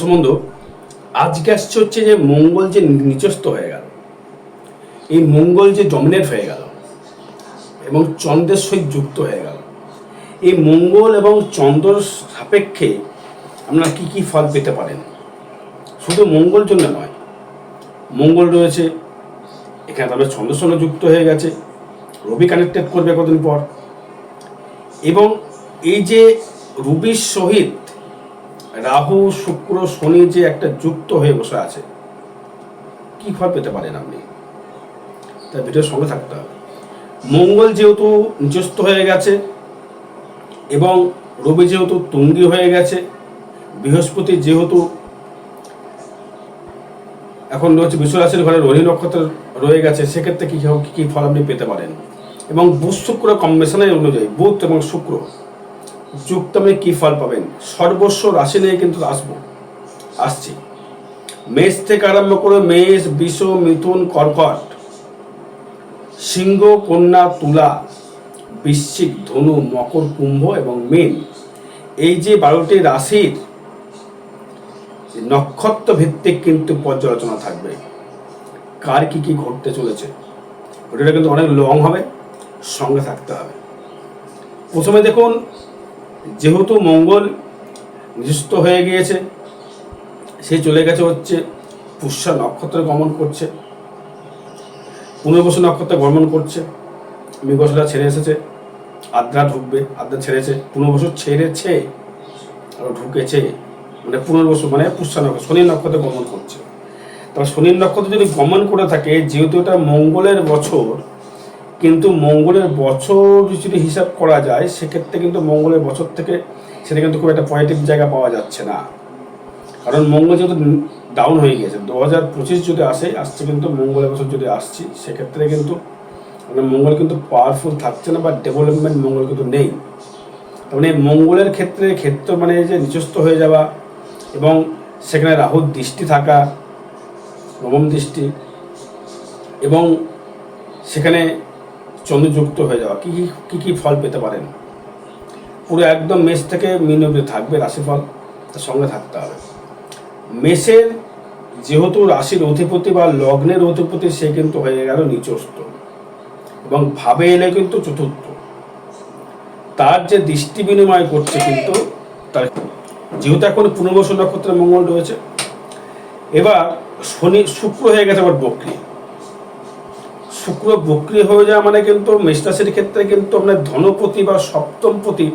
সম্বন্ধ আজকে আসছে হচ্ছে যে মঙ্গল যে নিচস্থ হয়ে গেল। এই মঙ্গল যে ডমিনেট হয়ে গেল এবং চন্দ্রের সহিত যুক্ত হয়ে গেল। এই মঙ্গল এবং চন্দ্র সাপেক্ষে আপনারা কি কি ফল পেতে পারেন? শুধু মঙ্গল জন্য নয়, মঙ্গল রয়েছে, এখানে তবে চন্দ্রের সঙ্গে যুক্ত হয়ে গেছে, রবি কানেক্টেড করবে কদিন পর। এবং এই যে রবির সহিত রাহু, শুক্র, শনি যে একটা যুক্ত হয়ে বসে আছে, কি ফল পেতে পারেন আপনি? তার ভিডিওর সঙ্গে থাকতে হবে। মঙ্গল যেহেতু নিজস্ত হয়ে গেছে এবং রবি যেহেতু তুঙ্গি হয়ে গেছে, বৃহস্পতি যেহেতু এখন রয়েছে বিশ্বরাশির ঘরে রোহিণী নক্ষত্র রয়ে গেছে, সেক্ষেত্রে কী কী ফল আপনি পেতে পারেন? এবং বুধ, শুক্র কম্বিনেশনের অনুযায়ী, বুধ এবং শুক্র যুক্ত আপনি কী ফল পাবেন? সর্বস্ব রাশি নিয়ে কিন্তু আসব। আসছি। মেষ থেকে আরম্ভ করে মেষ, বিষ, মিথুন, কর্কট, সিংহ, কন্যা, তুলা, বৃশ্চিক, ধনু, মকর, কুম্ভ এবং মীন, এই যে বারোটি রাশির নক্ষত্র ভিত্তিক কিন্তু পর্যালোচনা থাকবে। কার কি কি ঘটতে চলেছে? ওটা কিন্তু অনেক লং হবে, সঙ্গে থাকতে হবে। প্রথমে দেখুন যেহেতু মঙ্গল নিযুক্ত হয়ে গিয়েছে, সে চলে গেছে হচ্ছে পুষ্যা নক্ষত্রে গমন করছে। পুনর্বসু নক্ষত্রে গমন করছে। মৃগশিরা ছেড়ে এসেছে, আদ্রা ঢুকবে, আদ্রা ছেড়েছে পুনর্বসু ছেড়েছে আর ঢুকেছে। মানে পুনর্বসু মানে পুষ্যা নক্ষত্র, শনি নক্ষত্রে গমন করছে। তবে শনির নক্ষত্র যদি গমন করে থাকে, যেহেতু এটা মঙ্গলের বছর কিন্তু মঙ্গলের বছর যদি হিসাব করা যায়, সেক্ষেত্রে কিন্তু মঙ্গলের বছর থেকে সেটা কিন্তু খুব একটা পজিটিভ জায়গা পাওয়া যাচ্ছে না। কারণ মঙ্গল যেহেতু ডাউন হয়ে গিয়েছে, দু হাজার পঁচিশ যদি আসে, আসছে কিন্তু মঙ্গলের বছর যদি আসছি, সেক্ষেত্রে কিন্তু মানে মঙ্গল কিন্তু পাওয়ারফুল থাকছে না বা ডেভেলপমেন্ট মঙ্গল কিন্তু নেই। মানে মঙ্গলের ক্ষেত্রে ক্ষেত্র মানে যে নিচস্থ হয়ে যাওয়া এবং সেখানে রাহুর দৃষ্টি থাকা, নবম দৃষ্টি এবং সেখানে চন্দ্রযুক্ত হয়ে যাওয়া, কী কী কী ফল পেতে পারেন? পুরো একদম মেষ থেকে মিন অবধি থাকবে, রাশিফল তার সঙ্গে থাকতে হবে। মেষের যেহেতু রাশির অধিপতি বা লগ্নের অধিপতি, সে কিন্তু হয়ে গেল নিচস্থ। এবং ভাবে এলে কিন্তু চতুর্থ। তার যে দৃষ্টি বিনিময় করছে কিন্তু, তার যেহেতু এখন পুনর্বসু নক্ষত্রে মঙ্গল রয়েছে, এবার শনি শুক্র হয়ে গেছে আবার বক্রি। শুক্র বক্রি হয়ে যাওয়া মানে কিন্তু মেষরাশির ক্ষেত্রে কিন্তু আপনার ধনপতি বা সপ্তমপতি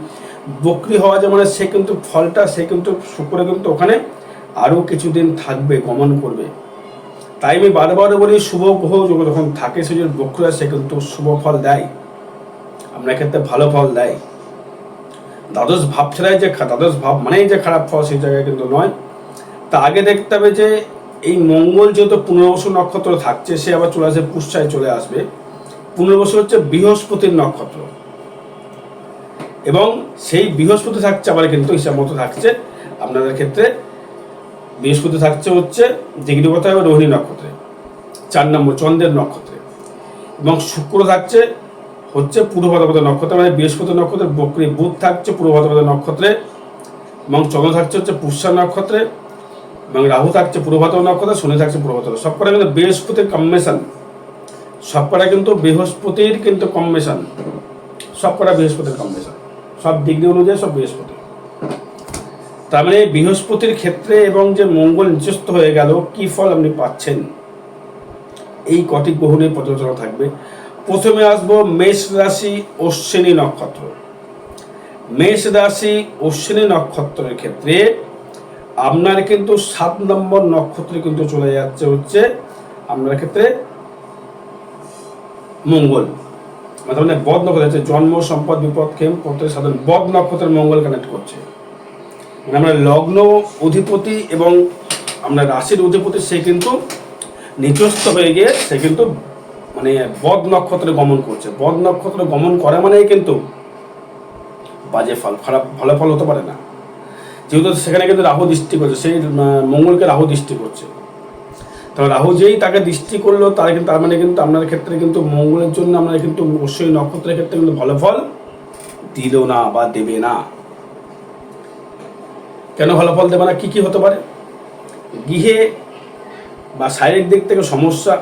বক্রি হওয়া যায় মানে সে কিন্তু ফলটা সে কিন্তু শুক্র কিন্তু ওখানে আরও কিছুদিন থাকবে গমন করবে। তাই আমি বারবার বলি শুভ গ্রহ যখন থাকে সে যদি বক্র হয়, সে কিন্তু শুভ ফল দেয়। আপনার ক্ষেত্রে ভালো ফল দেয়। দ্বাদশ ভাব ছাড়াই যে দ্বাদশ ভাব মানেই যে খারাপ ফল সেই জায়গায় কিন্তু নয়। তা আগে দেখতে হবে যে এই মঙ্গল যেহেতু পুনর্বসু নক্ষত্র থাকছে, সে আবার চলে আসে পুষ্যায় চলে আসবে। পুনর্বসু হচ্ছে বৃহস্পতির নক্ষত্র। এবং সেই বৃহস্পতি থাকছে আবার কিন্তু হিসাব মতো থাকছে। আপনাদের ক্ষেত্রে বৃহস্পতি থাকছে হচ্ছে ডিগ্রি কথা হবে রোহিণী নক্ষত্রে। চার নম্বর চন্দ্রের নক্ষত্রে। এবং শুক্র থাকছে হচ্ছে পূর্ব ভাদ্রপদ নক্ষত্রে মানে বৃহস্পতি নক্ষত্রে, বকরি বুধ থাকছে পূর্ব ভাদ্রপদ নক্ষত্রে। এবং চন্দ্র থাকছে হচ্ছে পুষ্যা নক্ষত্রে। এবং রাহু থাকছে পূর্ব ভাদ্র নক্ষত্রে শনি থাকছে পূর্ব ভাদ্র সবকটা কিন্তু বৃহস্পতির কম্বিনেশন সবকটা কিন্তু বৃহস্পতির কিন্তু কম্বিনেশন সবকটা বৃহস্পতির কম্বিনেশন সব ডিগ্রি অনুযায়ী সব বৃহস্পতি। তার মানে বৃহস্পতির ক্ষেত্রে এবং যে মঙ্গল নিচস্থ হয়ে গেল, কি ফল আপনি পাচ্ছেন? এই কটি গ্রহ নিয়ে পর্যালোচনা থাকবে। প্রথমে আসব মেষ রাশি, অশ্বিনী নক্ষত্র। মেষ রাশি, অশ্বিনী নক্ষত্রের ক্ষেত্রে আপনার কিন্তু সাত নম্বর নক্ষত্রে কিন্তু চলে যাচ্ছে হচ্ছে আপনার ক্ষেত্রে মঙ্গল। মানে বদ নক্ষত্র হচ্ছে জন্ম, সম্পদ, বিপদ খেম প্রত্যেক সাধারণ বদ নক্ষত্রের মঙ্গল কানেক্ট করছে। মানে আমরা লগ্ন অধিপতি এবং আমরা রাশির অধিপতি, সে কিন্তু নিচস্থ হয়ে গিয়ে সে কিন্তু মানে বদ নক্ষত্রে গমন করছে। বদ নক্ষত্রে গমন করে মানেই কিন্তু বাজে ফল, খারাপ ভালো ফল হতে পারে না। যেহেতু সেখানে কিন্তু রাহু দৃষ্টি করছে, সেই মঙ্গলকে রাহু দৃষ্টি করছে। তো রাহু যেই তাকে দৃষ্টি করল, তার কিন্তু, তার মানে কিন্তু আপনার ক্ষেত্রে কিন্তু মঙ্গলের জন্য আমরা কিন্তু অবশ্যই নক্ষত্রের ক্ষেত্রে কিন্তু ভালো ফল দিল না বা দেবে না। কেন ভালো ফল দেবে না? কি কি হতে পারে? গৃহে বা শারীরিক দিক থেকে সমস্যা,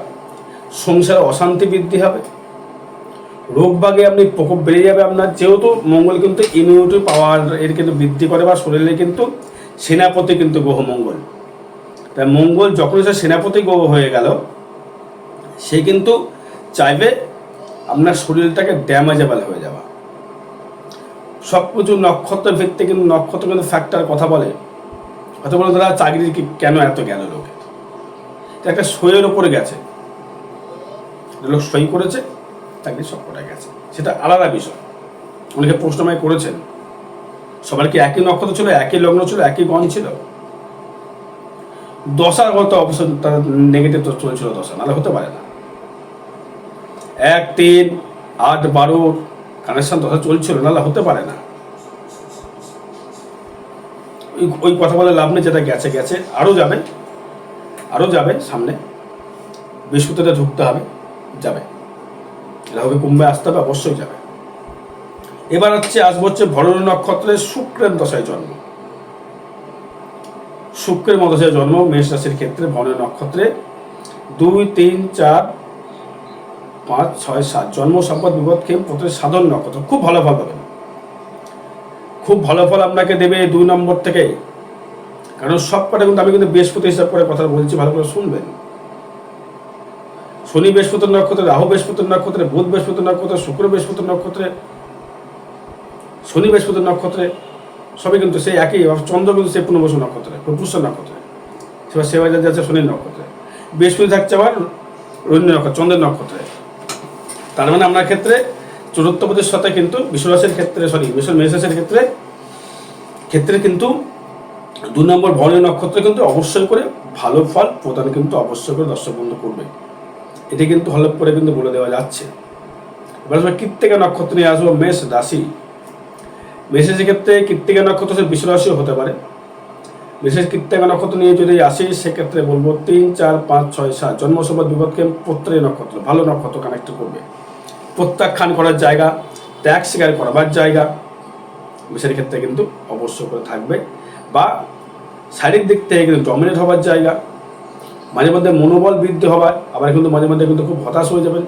সংসারে অশান্তি বৃদ্ধি হবে। রোগ বাগে আপনি প্রকোপ বেড়ে যাবে আপনার। যেহেতু মঙ্গল কিন্তু ইমিউনিটি পাওয়ার এর কিন্তু বৃদ্ধি করে বা শরীরে কিন্তু সেনাপতি কিন্তু গ্রহ মঙ্গল। তাই মঙ্গল যখন সে সেনাপতি গ্রহ হয়ে গেল, সে কিন্তু চাইবে আপনার শরীরটাকে ড্যামেজেবল হয়ে যাওয়া। সব কিছু নক্ষত্র ভিত্তিক কিন্তু নক্ষত্র কিন্তু ফ্যাক্টর কথা বলে। হয়তো বলে তারা চাকরি কেন এত গেল লোকে? একটা সইয়ের ওপরে গেছে। লোক সই করেছে। চাকরি সবকটা গেছে। সেটা আলাদা বিষয়। অনেকে প্রশ্নময় করেছেন, সবার কি একই নক্ষত্র ছিল, একই লগ্ন ছিল, একই গণ ছিল? দশাগত অবস্থা তার নেগেটিভ তো চলছিল দশা, নাহলে হতে পারে না। এক, তিন, আট, বারো কানেকশন দশা চলছিল, নাহলে হতে পারে না। ওই ওই কথা বলে লাভ নেই, যেটা গেছে গেছে আরও যাবে আরও যাবে সামনে। বৃহস্পতিতে ঢুকতে হবে, যাবে। রাহুকে কুম্ভে আসতে হবে, অবশ্যই যাবে। এবার হচ্ছে, আসব হচ্ছে ভরণ নক্ষত্রের শুক্রের দশায় জন্ম। শুক্রের মদশায় জন্ম, মেষ রাশির ক্ষেত্রে ভরণ নক্ষত্রে দুই, তিন, চার, পাঁচ, ছয়, সাত। জন্ম, সম্পদ, বিপদ খেম পত্রের সাধন, নক্ষত্র। খুব ভালো ফল পাবেন। খুব ভালো ফল আপনাকে দেবে দুই নম্বর থেকে। কারণ সব কটা কিন্তু আমি কিন্তু বৃহস্পতি হিসাব করে কথা বলছি, ভালো করে শুনবেন। শনি বৃহস্পতি নক্ষত্রে, রাহু বৃহস্পতি নক্ষত্রে, বুধ বৃহস্পতি নক্ষত্রে, শুক্র বৃহস্পতি নক্ষত্রে, শনি বৃহস্পতি নক্ষত্রে, সবই কিন্তু সেই একই চন্দ্র কিন্তু সেই পুনর্বসু নক্ষত্রে পুষ্য নক্ষত্রে, সেবার সেবা যাচ্ছে শনির নক্ষত্রে। বৃহস্পতি থাকছে আবার রোহিণী নক্ষত্র, চন্দ্রের নক্ষত্রে। তার মানে আপনার ক্ষেত্রে চতুর্থ পদের সাথে কিন্তু বিশ্বরাশির ক্ষেত্রে সরি বিশ্ব মেষরাশির ক্ষেত্রে ক্ষেত্রে কিন্তু দু নম্বর ভরণী নক্ষত্র কিন্তু অবশ্যই করে ভালো ফল প্রদান কিন্তু অবশ্যই করে দর্শক বন্ধু করবে। এটি কিন্তু হলপ করে কিন্তু বলে দেওয়া যাচ্ছে। এবার কৃত্তিকা নক্ষত্র নিয়ে আসব মেষ রাশি। মেষের ক্ষেত্রে কৃত্তিকা নক্ষত্র সে বিশ্বরাশিও হতে পারে। বিশেষ কৃত্তিকা নক্ষত্র নিয়ে যদি আসি, সেক্ষেত্রে বলব তিন, চার, পাঁচ, ছয়, সাত। জন্মসভা বিপদকে পত্রে নক্ষত্র, ভালো নক্ষত্র কানেক্ট করবে। প্রত্যাখ্যান করার জায়গা, ত্যাগ স্বীকার করবার জায়গা বিশের ক্ষেত্রে কিন্তু অবশ্য করে থাকবে। বা শারীরিক দিক থেকে কিন্তু ডমিনেট হবার জায়গা। মাঝে মধ্যে মনোবল বৃদ্ধি হবার, আবার কিন্তু মাঝে মধ্যে কিন্তু খুব হতাশ হয়ে যাবেন।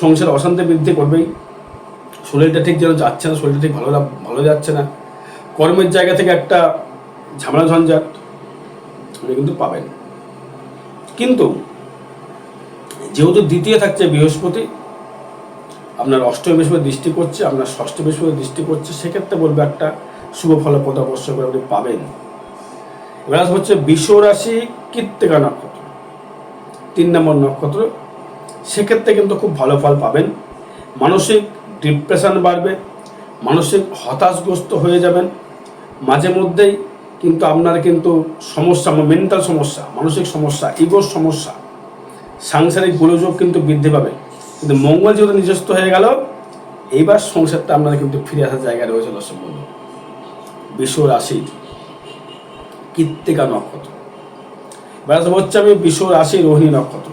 সংসার অশান্তি বৃদ্ধি করবেই। শরীরটা ঠিক যেন যাচ্ছে না, শরীরটা ঠিক ভালো ভালো যাচ্ছে না। কর্মের জায়গা থেকে একটা ঝামেলা ঝঞ্ঝাট আপনি কিন্তু পাবেন। কিন্তু যেহেতু দ্বিতীয় থাকছে বৃহস্পতি, আপনার অষ্টম বৃহস্পতি দৃষ্টি করছে, আপনার ষষ্ঠ বৃহস্পতি দৃষ্টি করছে, সেক্ষেত্রে বলব একটা শুভ ফলপ্রদ অবশ্য করে আপনি পাবেন। এবার হচ্ছে বিশ্ব রাশি কৃত্তিকা নক্ষত্র। তিন নম্বর নক্ষত্র, সেক্ষেত্রে কিন্তু খুব ভালো ফল পাবেন। মানসিক ডিপ্রেশন বাড়বে, মানসিক হতাশগ্রস্ত হয়ে যাবেন। মাঝে মধ্যেই কিন্তু আপনার কিন্তু সমস্যা মেন্টাল সমস্যা, মানসিক সমস্যা ইগোর সমস্যা, সাংসারিক গোলযোগ কিন্তু বৃদ্ধি পাবে। কিন্তু মঙ্গল যেহেতু নিজস্ব হয়ে গেল, এইবার সংসারটা আপনার কিন্তু ফিরে আসার জায়গা রয়েছে দর্শক বন্ধু। বিশ্ব রাশির কৃত্তিকা নক্ষত্র। আসব হচ্ছে আমি বিশ্ব রাশি রোহিণী নক্ষত্র।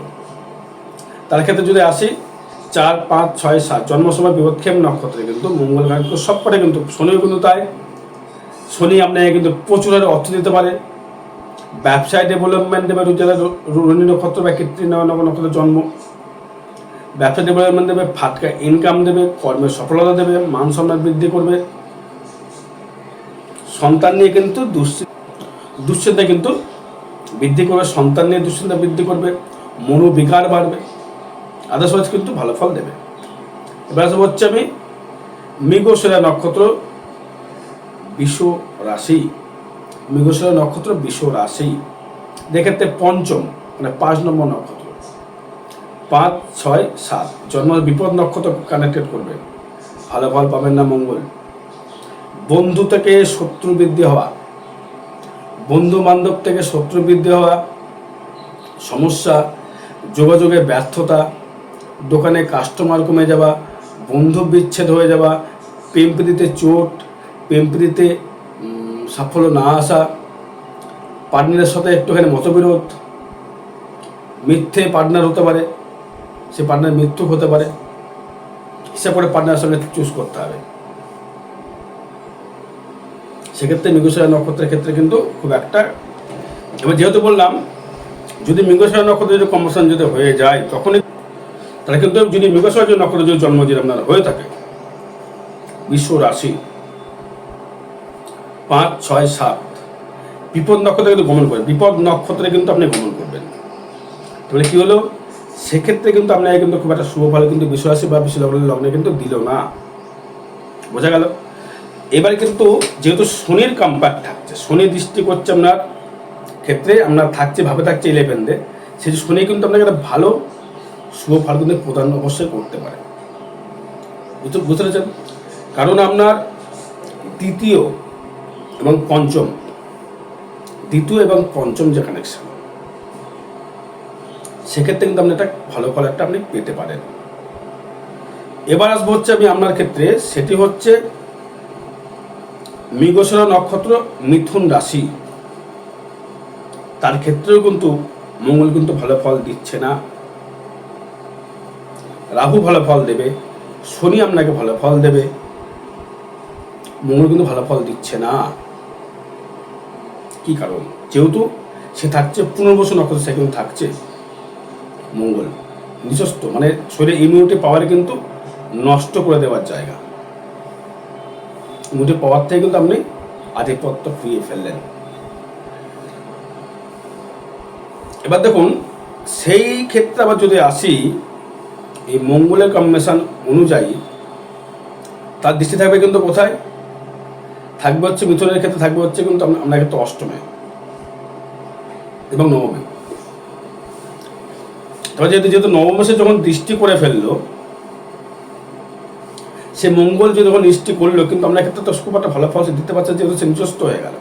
তার ক্ষেত্রে যদি আসি, চার, পাঁচ, ছয়, সাত জন্ম সময় বিপক্ষেম নক্ষত্রে কিন্তু মঙ্গল কিন্তু সব কটা কিন্তু শনিও কিন্তু তাই। শনি আপনাকে কিন্তু প্রচুর হারে অর্থ দিতে পারে। ব্যবসায় ডেভেলপমেন্ট দেবে যারা রোহিণী নক্ষত্র বা কৃত্রিম নক্ষত্রের জন্ম। ব্যবসা ডেভেলপমেন্ট দেবে, ফাটকা ইনকাম দেবে কর্মের সফলতা দেবে, মান সম্মান বৃদ্ধি করবে। সন্তান নিয়ে কিন্তু দুশ্চিন্তা কিন্তু বৃদ্ধি করবে, সন্তান নিয়ে দুশ্চিন্তা বৃদ্ধি করবে মনোবিকার বাড়বে আদার্সওয়াইজ কিন্তু ভালো ফল দেবে। এবার আসব হচ্ছে আমি মৃগশিরা নক্ষত্র বিশ্ব রাশি। মৃগশিরা নক্ষত্র বিশ্ব রাশি। দেখেতে পঞ্চম মানে পাঁচ নম্বর নক্ষত্র। পাঁচ, ছয়, সাত। জন্ম বিপদ নক্ষত্র কানেক্টেড করবে। ভালো ফল পাবেন না মঙ্গল। বন্ধু থেকে শত্রু বৃদ্ধি হওয়া। বন্ধু বান্ধব থেকে শত্রু বৃদ্ধি হওয়া সমস্যা যোগাযোগে ব্যর্থতা দোকানে কাস্টমার কমে যাওয়া বন্ধু বিচ্ছেদ হয়ে যাওয়া প্রেমপ্রীতিতে চোট উম, সাফল্য না আসা পার্টনারের সাথে একটুখানি মতবিরোধ মিথ্যে পার্টনার হতে পারে সে পার্টনার মৃত্যু হতে পারে হিসাব করে পার্টনারের সঙ্গে চুজ করতে হবে। সেক্ষেত্রে মৃগশিরা নক্ষত্রের ক্ষেত্রে কিন্তু খুব একটা এবার যেহেতু বললাম, যদি মৃগশালা নক্ষত্র যদি কম্বাসন যদি হয়ে যায়, তখনই তাহলে কিন্তু যদি মৃগশালা যদি নক্ষত্র যদি জন্ম যদি আপনার হয়ে থাকে, বিশ্ব রাশি পাঁচ, ছয়, সাত, বিপদ নক্ষত্রে কিন্তু গমন করবেন বিপদ নক্ষত্রে কিন্তু আপনি গমন করবেন। তাহলে কি হলো? সেক্ষেত্রে কিন্তু আপনাকে কিন্তু খুব একটা শুভ ফল কিন্তু বিশ্বরাশি বা বিশ্ব লগ্নে কিন্তু দিল না। বোঝা গেল? এবার কিন্তু যেহেতু শনির কম্পাক্ট থাকছে, শনি দৃষ্টি করছে আপনার ক্ষেত্রে আপনার থাকছে, ভাবে থাকছে ইলেভেনতে সেই শনি কিন্তু আপনাকে একটা ভালো, শুভ ফল কিন্তু প্রদান অবশ্যই করতে পারে। বুঝতে বুঝতে পেরেছেন? কারণ আপনার তৃতীয় এবং পঞ্চম, দ্বিতীয় এবং পঞ্চম যে কানেকশন সেক্ষেত্রে কিন্তু আপনি একটা ভালো ফল একটা আপনি পেতে পারেন। এবার আসব হচ্ছে আমি আপনার ক্ষেত্রে, সেটি হচ্ছে মৃগশিরা নক্ষত্র মিথুন রাশি। তার ক্ষেত্রেও কিন্তু মঙ্গল কিন্তু ভালো ফল দিচ্ছে না। রাহু ভালো ফল দেবে, শনি আপনাকে ভালো ফল দেবে। মঙ্গল কিন্তু ভালো ফল দিচ্ছে না। কি কারণ? যেহেতু সে থাকছে, পুনর্বসু নক্ষত্র সে কিন্তু থাকছে মঙ্গল। নিজস্ব মানে শরীরে ইমিউনিটি পাওয়ার কিন্তু নষ্ট করে দেওয়ার জায়গা। ইমিউনিটি পাওয়ার থেকে কিন্তু আপনি আধিপত্য ফিরিয়ে ফেললেন। এবার দেখুন, সেই ক্ষেত্রে আবার যদি আসি, এই মঙ্গলের কম্বিনেশন অনুযায়ী, তার দৃষ্টি থাকবে কিন্তু কোথায়? থাকবে হচ্ছে মিথুনের ক্ষেত্রে, থাকবে হচ্ছে কিন্তু আপনার ক্ষেত্রে অষ্টমে এবং নবমে। তবে যেহেতু যেহেতু নবমাসে যখন দৃষ্টি করে ফেলল সে মঙ্গল যে যখন দৃষ্টি করল, কিন্তু আপনার ক্ষেত্রে তো খুব একটা ভালো ফল দিতে পারছে যেহেতু সে নিজস্ব হয়ে গেল।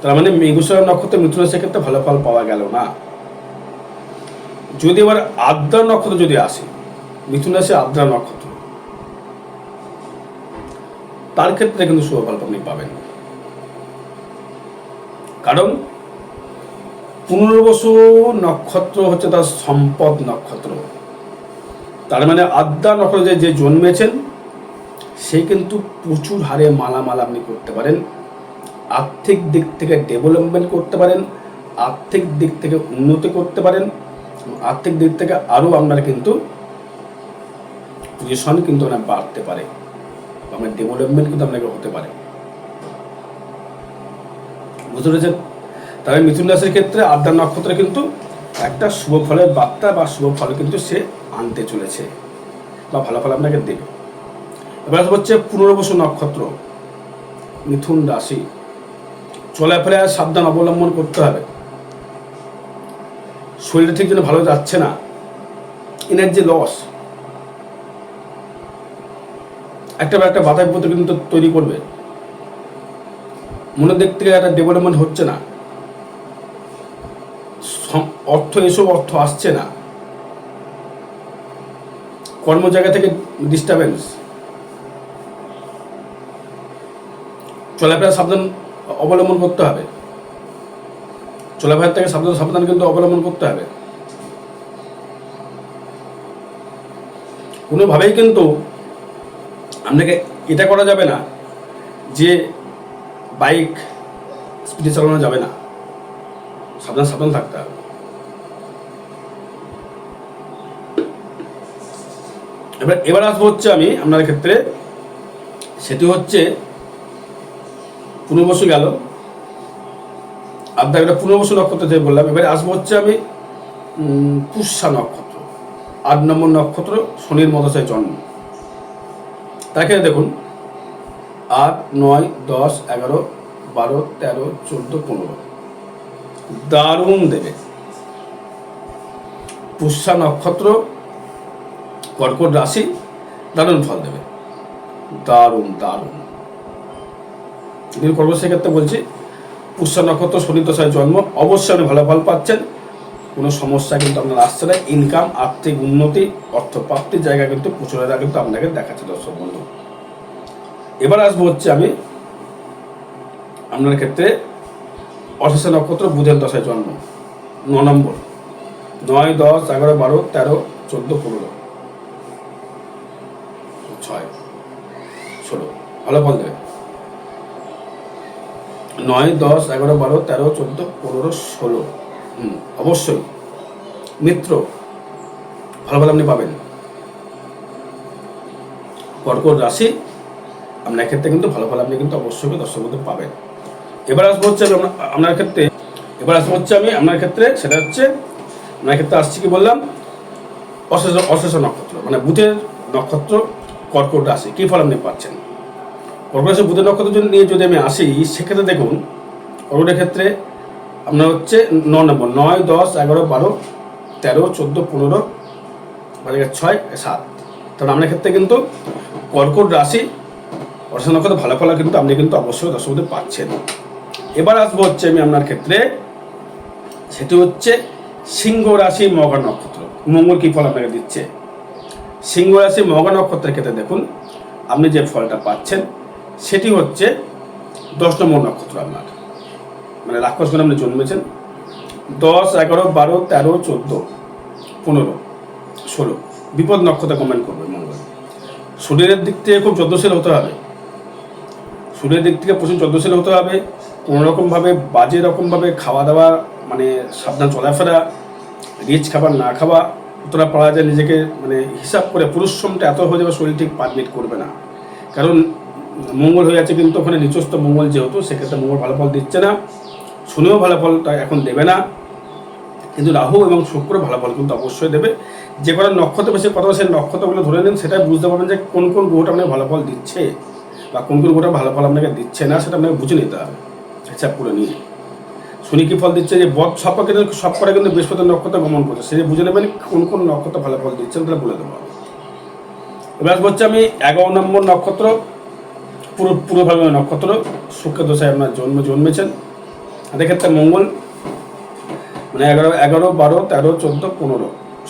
তার মানে মেঘুসরা নক্ষত্র মিথুন সেক্ষেত্রে ভালো ফল পাওয়া গেল না। যদি এবার আদ্রা নক্ষত্র যদি আসে মিথুন রাশি আদ্রা নক্ষত্র। তার ক্ষেত্রে কিন্তু শুভ ফল আপনি পাবেন। কারণ পুনর্বসু নক্ষত্র হচ্ছে তার সম্পদ নক্ষত্র। তার মানে আদ্যা নক্ষত্রে যে জন্মেছেন, সে কিন্তু প্রচুর হারে মালামাল আপনি করতে পারেন। আর্থিক দিক থেকে ডেভেলপমেন্ট করতে পারেন, আর্থিক দিক থেকে উন্নতি করতে পারেন আর্থিক দিক থেকে আরও আপনার কিন্তু পজিশন কিন্তু আপনার বাড়তে পারে আপনার ডেভেলপমেন্ট কিন্তু আপনাকে হতে পারে। বুঝতে পেরেছেন? তবে মিথুন রাশির ক্ষেত্রে আদ্যা নক্ষত্রে কিন্তু একটা শুভ ফলের বার্তা বা শুভ ফল কিন্তু সে আনতে চলেছে বা ভালো ফল আপনাকে দেবে। এবার হচ্ছে পুনর্বসু নক্ষত্র, মিথুন রাশি। চলে চলাফেরা সাবধান অবলম্বন করতে হবে। শরীরটা ঠিক যেন ভালো যাচ্ছে না। এনার্জি লস একটা একটা বাধা বিপত্তি কিন্তু তৈরি করবে। মনের দিক থেকে একটা ডেভেলপমেন্ট হচ্ছে না। অর্থ, এসব অর্থ আসছে না। কর্ম জায়গা থেকে ডিস্টারবেন্স চলাফেরা সাবধান, অবলম্বন করতে হবে। চলাফেরা থেকে সাবধান সাবধান কিন্তু অবলম্বন করতে হবে। কোনোভাবেই কিন্তু আপনাকে এটা করা যাবে না যে বাইক স্পিডে চালানো যাবে না। সাবধান সাবধান থাকতে হবে। এবার এবার আসব হচ্ছে আমি আপনার ক্ষেত্রে। সেটি হচ্ছে পুনর্বসু গেল। আপনার একটা পুনর্বসু নক্ষত্র থেকে বললাম। এবারে আসব হচ্ছে আমি পুষ্যা নক্ষত্র। আট নম্বর নক্ষত্র শনির মদশায় জন্ম। তাকে দেখুন। আট, নয়, দশ, এগারো, বারো, তেরো, চোদ্দ, পনেরো। দারুণ দেবে। পুষ্যা নক্ষত্র কর্কট রাশি, দারুণ ফল দেবে। দারুণ দারুণ। কর্কট সেক্ষেত্রে বলছি, পুষ্য নক্ষত্র, শনি দশায় জন্ম, অবশ্যই আপনি ভালো ফল পাচ্ছেন। কোনো সমস্যা কিন্তু আপনার আসছে না। ইনকাম আর্থিক উন্নতি অর্থ প্রাপ্তির জায়গা কিন্তু প্রচুরেরা কিন্তু আপনাকে দেখাচ্ছে দর্শক বন্ধু। এবার আসব হচ্ছে আমি, আপনার ক্ষেত্রে অশেষা নক্ষত্র, বুধের দশায় জন্ম, ন নম্বর। নয়, দশ, এগারো, বারো, তেরো, চোদ্দ, পনেরো। ফল দেবে নয়, দশ, এগারো, বারো, তেরো, চোদ্দ, পনেরো, ষোলো। হুম, অবশ্যই। মিত্র, ভালো ভালো আপনি পাবেন। কর্কট রাশি, আপনার ক্ষেত্রে কিন্তু ভালো ভালো আপনি কিন্তু অবশ্যই দর্শক বন্ধু পাবেন। এবার আসব হচ্ছে আমি আপনার- ক্ষেত্রে, এবার আসব হচ্ছে আমি আপনার ক্ষেত্রে, সেটা হচ্ছে, আপনার ক্ষেত্রে আসছি কি বললাম? অশেষ অশেষ নক্ষত্র মানে বুধের নক্ষত্র কর্কট রাশি, কী ফল আপনি পাচ্ছেন? রাশি বুধের নক্ষত্র নিয়ে যদি আমি আসি, সেক্ষেত্রে দেখুন কর্কটের ক্ষেত্রে আপনার হচ্ছে ন নম্বর, নয়, দশ, এগারো, বারো, তেরো, চোদ্দ, পনেরো মানে ছয়, সাত। তাহলে আপনার ক্ষেত্রে কিন্তু কর্কট রাশি অর্থাৎ নক্ষত্র ভালো ফল কিন্তু আপনি কিন্তু অবশ্যই দর্শক বন্ধু পাচ্ছেন। এবার আসব হচ্ছে আমি আপনার ক্ষেত্রে, সেটি হচ্ছে সিংহ রাশি মগা নক্ষত্র। মঙ্গল কি ফল আপনাকে দিচ্ছে? সিংহ রাশি মগা নক্ষত্রের ক্ষেত্রে দেখুন, আপনি যে ফলটা পাচ্ছেন সেটি হচ্ছে দশ নম্বর নক্ষত্র আপনার। মানে রাক্ষস গণে আপনি জন্মেছেন। দশ, এগারো, বারো, তেরো, চোদ্দ, পনেরো, ষোলো। বিপদ নক্ষত্র কমেন্ট করবে মঙ্গল। শরীরের দিক থেকে খুব যত্নশীল হতে হবে। শরীরের দিক থেকে প্রচুর যত্নশীল হতে হবে। কোনো রকমভাবে, বাজে রকমভাবে খাওয়া দাওয়া মানে সাবধান চলাফেরা রিচ খাবার না খাওয়া অতটা পারা যায় নিজেকে মানে হিসাব করে পরিশ্রমটা এত হয়ে যাবে শরীর ঠিক পারমিট করবে না। কারণ মঙ্গল হয়ে আছে কিন্তু ওখানে নিচস্থ মঙ্গল যেহেতু, সেক্ষেত্রে মঙ্গল ভালো ফল দিচ্ছে না। শুনেও ভালো ফলটা এখন দেবে না। কিন্তু রাহু এবং শুক্র ভালো ফল কিন্তু অবশ্যই দেবে। যে কটা নক্ষত্র বেশি কত সেই নক্ষত্রগুলো ধরে নিন সেটাই বুঝতে পারবেন যে কোন কোন গ্রহটা আপনাকে ভালো ফল দিচ্ছে বা কোন কোন গ্রহটা ভালো ফল আপনাকে দিচ্ছে না, সেটা আপনাকে বুঝে নিতে হবে। হিসাব করে নিয়ে শনি কি ফল দিচ্ছে? যে বদ সব কিন্তু কটা কিন্তু বৃহস্পতি নক্ষত্র গমন করছে। সে বুঝে নেবেন কোন কোন নক্ষত্র ভালো ফল দিচ্ছে তাহলে বলে দেবো। এবার হচ্ছে আমি এগারো নম্বর নক্ষত্র। পুরো পুরো ভালো নক্ষত্র শুক্র দশায় আপনার জন্ম জন্মেছেন। তাদের ক্ষেত্রে মঙ্গল মানে এগারো এগারো, বারো, তেরো, চোদ্দ, পনেরো,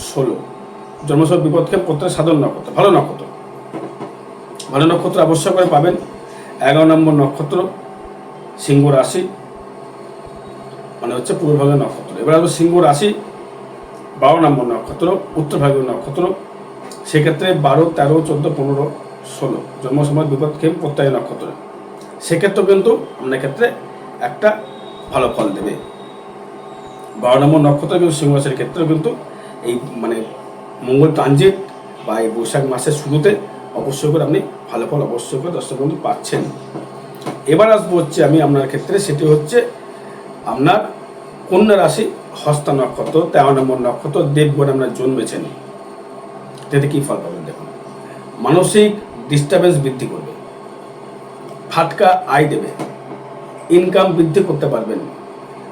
ষোলো। জন্মসব বিপদকে প্রত্যেক সাধারণ নক্ষত্র, ভালো নক্ষত্র। ভালো নক্ষত্র অবশ্যই করে পাবেন এগারো নম্বর নক্ষত্র, সিংহ রাশি মানে হচ্ছে পূর্বভাগের নক্ষত্র। এবার আসব সিংহ রাশি, বারো নম্বর নক্ষত্র, উত্তর ভাগের নক্ষত্র। সেক্ষেত্রে বারো, তেরো, চোদ্দ, পনেরো ষোলো জন্ম সময় বিপদ খেম প্রত্যয় নক্ষত্র সেক্ষেত্রে কিন্তু আপনার ক্ষেত্রে একটা ভালো ফল দেবে। বারো নম্বর নক্ষত্র কিন্তু সিংহ রাশির ক্ষেত্রেও কিন্তু এই মানে মঙ্গল ট্রানজিট বা এই বৈশাখ মাসের শুরুতে অবশ্যই করে আপনি ভালো ফল অবশ্যই করে দর্শক বন্ধু পাচ্ছেন। এবার আসব হচ্ছে আমি আপনার ক্ষেত্রে, সেটি হচ্ছে আপনার কন্যা রাশি হস্তা নক্ষত্র, তেরো নম্বর নক্ষত্র, দেবগণ আপনার জন্মেছেন। এতে কী ফল পাবেন দেখুন। মানসিক ডিস্টারবেন্স বৃদ্ধি করবে। ফাটকা আয় দেবে। ইনকাম বৃদ্ধি করতে পারবেন।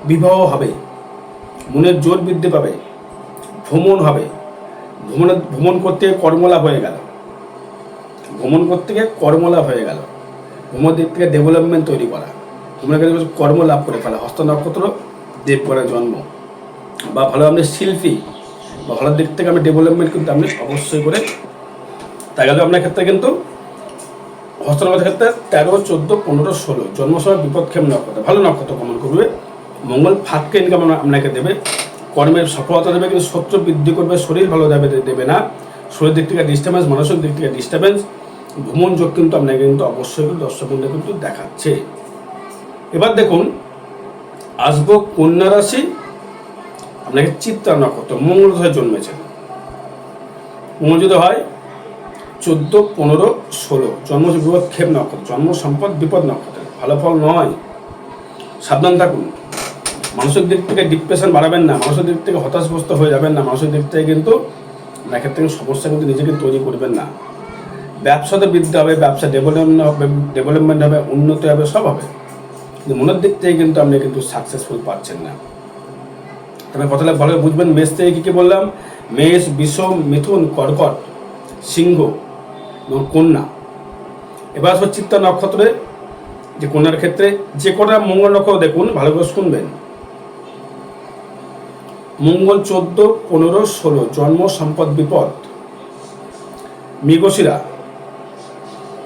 বিবাহ হবে। মনের জোর বৃদ্ধি পাবে। ভ্রমণ হবে। ভ্রমণে, ভ্রমণ করতে কর্মলাভ হয়ে গেল। ভ্রমণ করতে গিয়ে কর্মলাভ হয়ে গেল। ভ্রমণ দিক থেকে ডেভেলপমেন্ট তৈরি করা। তোমরা কর্ম লাভ করে ফেলা। হস্ত নক্ষত্র, দেবগণের জন্ম। বা ভালো আপনি শিল্পী, বা ভালো দিক থেকে আমি ডেভেলপমেন্ট কিন্তু আপনি অবশ্যই করে তাই গেলে আপনার ক্ষেত্রে কিন্তু হস্ত ক্ষেত্রে তেরো, চোদ্দ, পনেরো, ষোলো। জন্ম সময় বিপদক্ষেম নক্ষত্র। ভালো নক্ষত্র গমন করবে। মঙ্গল ফাটকে ইনকাম আপনাকে দেবে। কর্মের সফলতা দেবে, কিন্তু শত্রু বৃদ্ধি করবে, শরীর ভালো দেবে দেবে না। শরীর দিক থেকে ডিস্টার্বেন্স মানসিক দিক থেকে ডিস্টার্বেন্স ভ্রমণ যোগ কিন্তু আপনাকে কিন্তু অবশ্যই কিন্তু দর্শক বন্ধু কিন্তু দেখাচ্ছে। এবার দেখুন, আসব কন্যা রাশি। আপনাকে চিত্তা নক্ষত্র, মঙ্গল জন্মেছেন। মঙ্গল যদি হয় চোদ্দ, পনেরো, ষোলো। জন্ম বিপদ ক্ষেপ নক্ষত্র। জন্ম সম্পদ বিপদ নক্ষত্র। ভালো ফল নয়। সাবধান থাকুন। মানুষের দিক থেকে ডিপ্রেশন বাড়াবেন না। মানুষের দিক থেকে হতাশগ্রস্ত হয়ে যাবেন না। মানুষের দিক থেকে কিন্তু আপনার ক্ষেত্রে সমস্যা কিন্তু নিজেকে তৈরি করবেন না। ব্যবসাতে বৃদ্ধি হবে, ব্যবসা ডেভেলপমেন্ট হবে ডেভেলপমেন্ট হবে, উন্নতি হবে, সব হবে। কিন্তু মনের দিক থেকে কিন্তু আপনি কিন্তু সাকসেসফুল পাচ্ছেন না। তবে কথাটা ভালো বুঝবেন। মেষ থেকে কী কী বললাম? মেষ, বিষম, মিথুন, কর্কট, সিংহ। এবং কন্যা। এবার চিত্তা নক্ষত্রে, যে কন্যার ক্ষেত্রে যে কটা মঙ্গল নক্ষত্র দেখুন, ভালো করে শুনবেন। মঙ্গল চোদ্দ, পনেরো, ষোলো, জন্ম, সম্পদ, বিপদ। মৃগশিরা।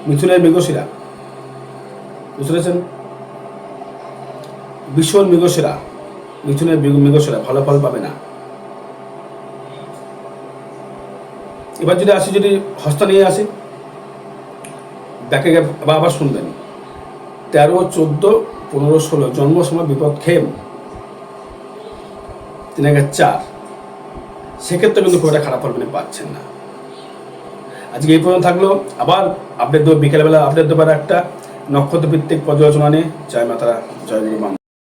মিথুনের মৃগশিরা। বুঝতে পেরেছেন? ভীষণ মৃগশিরা। মিথুনের মৃগ- মৃগশিরা ভালো ফল পাবে না। এবার যদি আসি, যদি হস্ত নিয়ে আসি ব্যাকে গিয়ে বাবা আবার শুনবেন। তেরো, চোদ্দ, পনেরো, ষোলো, জন্ম সময় বিপদ খেম। তিন হাজার চার। সেক্ষেত্রে কিন্তু খুব একটা খারাপ ফল পাচ্ছেন না। আজকে এই পর্যন্ত থাকল। আবার আপডেট দেবো। বিকেলবেলা আপডেট দেবার একটা নক্ষত্র ভিত্তিক পর্যালোচনা নিয়ে। জয় মাতারা, জয় বাম